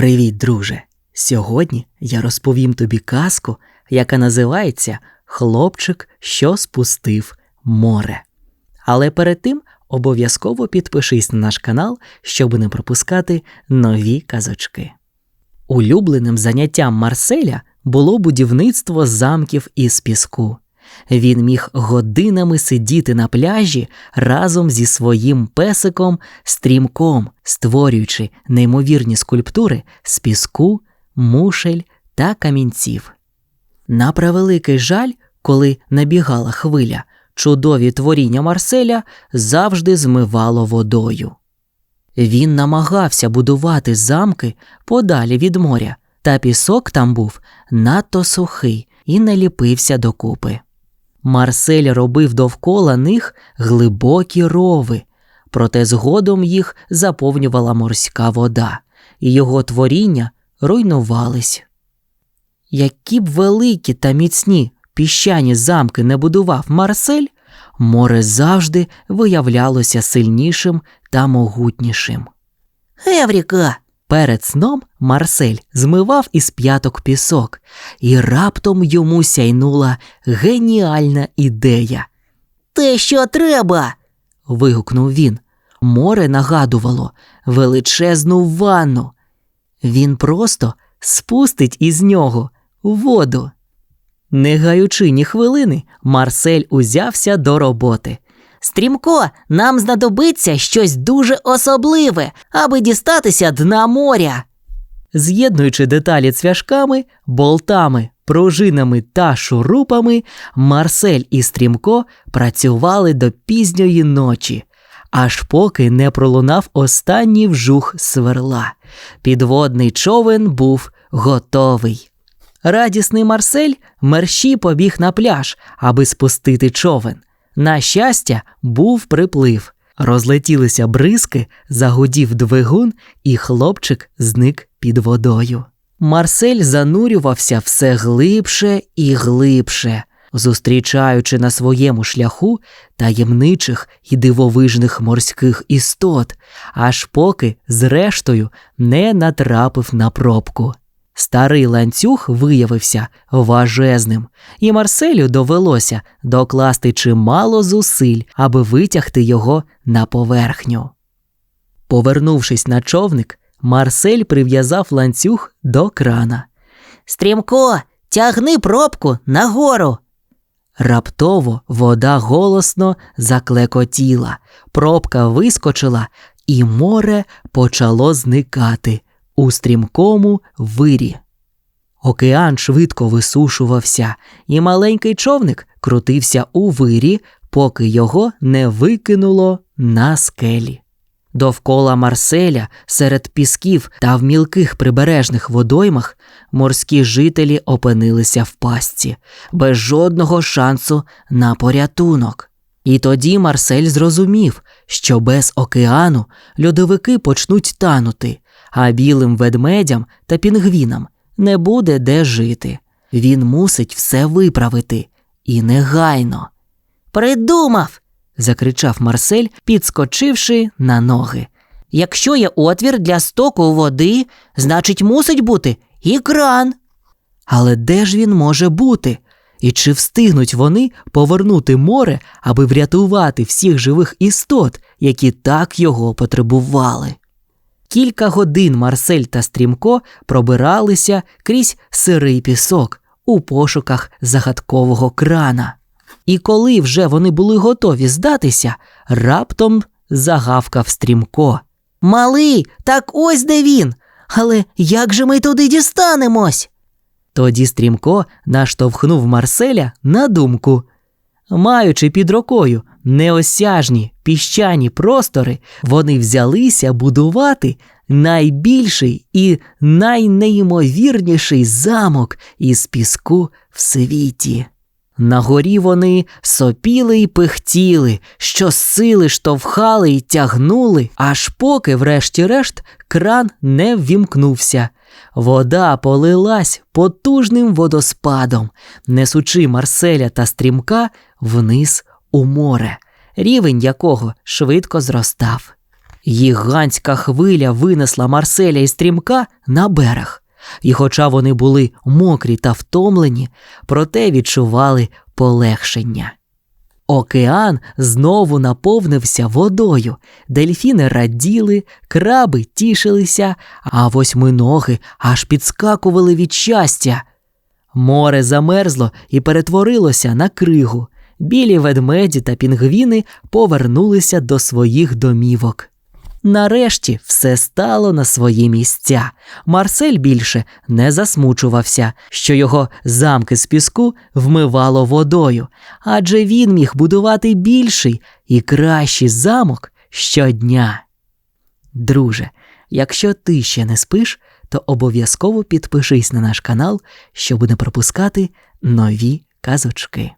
Привіт, друже! Сьогодні я розповім тобі казку, яка називається Хлопчик, що спустив море. Але перед тим обов'язково підпишись на наш канал, щоб не пропускати нові казочки. Улюбленим заняттям Марселя було будівництво замків із піску. Він міг годинами сидіти на пляжі разом зі своїм песиком стрімком, створюючи неймовірні скульптури з піску, мушель та камінців. На превеликий жаль, коли набігала хвиля, чудові творіння Марселя завжди змивало водою. Він намагався будувати замки подалі від моря, та пісок там був надто сухий і не ліпився докупи. Марсель робив довкола них глибокі рови, проте згодом їх заповнювала морська вода, і його творіння руйнувались. Які б великі та міцні піщані замки не будував Марсель, море завжди виявлялося сильнішим та могутнішим. Евріка! Перед сном Марсель змивав із п'яток пісок, і раптом йому сяйнула геніальна ідея. Те, що треба. вигукнув він. Море нагадувало величезну ванну. Він просто спустить із нього воду. Не гаючи ні хвилини, Марсель узявся до роботи. Стрімко, нам знадобиться щось дуже особливе, аби дістатися дна моря. З'єднуючи деталі цвяшками, болтами, пружинами та шурупами, Марсель і Стрімко працювали до пізньої ночі, аж поки не пролунав останній вжух сверла. Підводний човен був готовий. Радісний Марсель мерщій побіг на пляж, аби спустити човен. На щастя, був приплив. Розлетілися бризки, загудів двигун, і хлопчик зник під водою. Марсель занурювався все глибше і глибше, зустрічаючи на своєму шляху таємничих і дивовижних морських істот, аж поки, зрештою, не натрапив на пробку. Старий ланцюг виявився важезним, і Марселю довелося докласти чимало зусиль, аби витягти його на поверхню. Повернувшись на човник, Марсель прив'язав ланцюг до крана. Стрімко, тягни пробку нагору. Раптово вода голосно заклекотіла, пробка вискочила, і море почало зникати у стрімкому вирі. Океан швидко висушувався, і маленький човник крутився у вирі, поки його не викинуло на скелі. Довкола Марселя, серед пісків та в мілких прибережних водоймах, морські жителі опинилися в пастці, без жодного шансу на порятунок. І тоді Марсель зрозумів, що без океану льодовики почнуть танути, а білим ведмедям та пінгвінам не буде де жити. Він мусить все виправити і негайно. Придумав. закричав Марсель, підскочивши на ноги. Якщо є отвір для стоку води, значить мусить бути і кран. Але де ж він може бути? І чи встигнуть вони повернути море, аби врятувати всіх живих істот, які так його потребували? Кілька годин Марсель та Стрімко пробиралися крізь сирий пісок у пошуках загадкового крана. І коли вже вони були готові здатися, раптом загавкав Стрімко. Малий, так ось де він. Але як же ми туди дістанемось? Тоді Стрімко наштовхнув Марселя на думку. Маючи під рукою неосяжні піщані простори, вони взялися будувати найбільший і найнеймовірніший замок із піску в світі. На горі вони сопіли й пихтіли, що сили штовхали й тягнули, аж поки, врешті-решт, кран не ввімкнувся. Вода полилась потужним водоспадом, несучи Марселя та стрімка вниз у море, рівень якого швидко зростав. Гігантська хвиля винесла Марселя і стрімка на берег. І хоча вони були мокрі та втомлені, проте відчували полегшення. Океан знову наповнився водою, дельфіни раділи, краби тішилися, а восьминоги аж підскакували від щастя. Море замерзло і перетворилося на кригу. Білі ведмеді та пінгвіни повернулися до своїх домівок. Нарешті все стало на свої місця. Марсель більше не засмучувався, що його замки з піску вмивало водою, адже він міг будувати більший і кращий замок щодня. Друже, якщо ти ще не спиш, то обов'язково підпишись на наш канал, щоб не пропускати нові казочки.